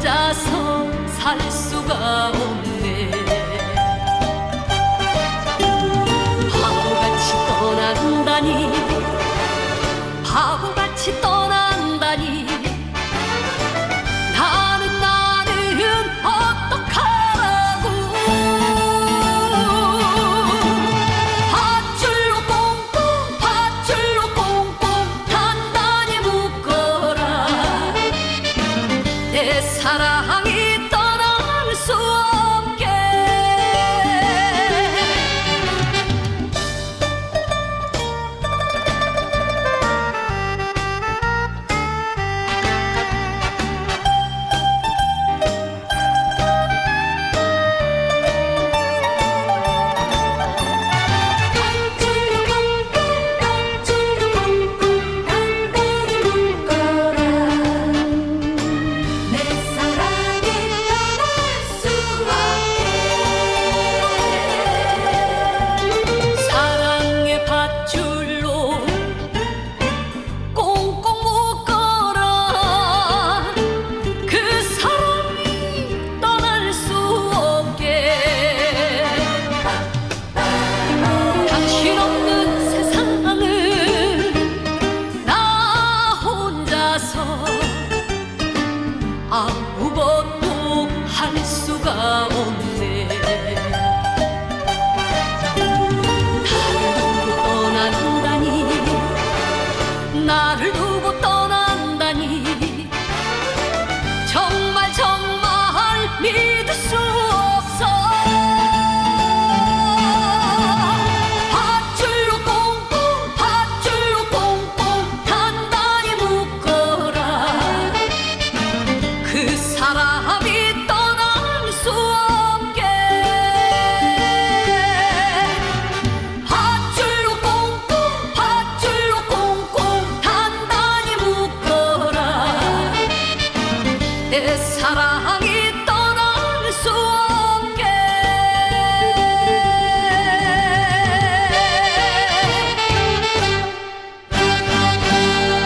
혼자서 살 수가 없네. 바보같이 떠난다니 바보같이 떠난다니. 사랑이 수 내 사랑이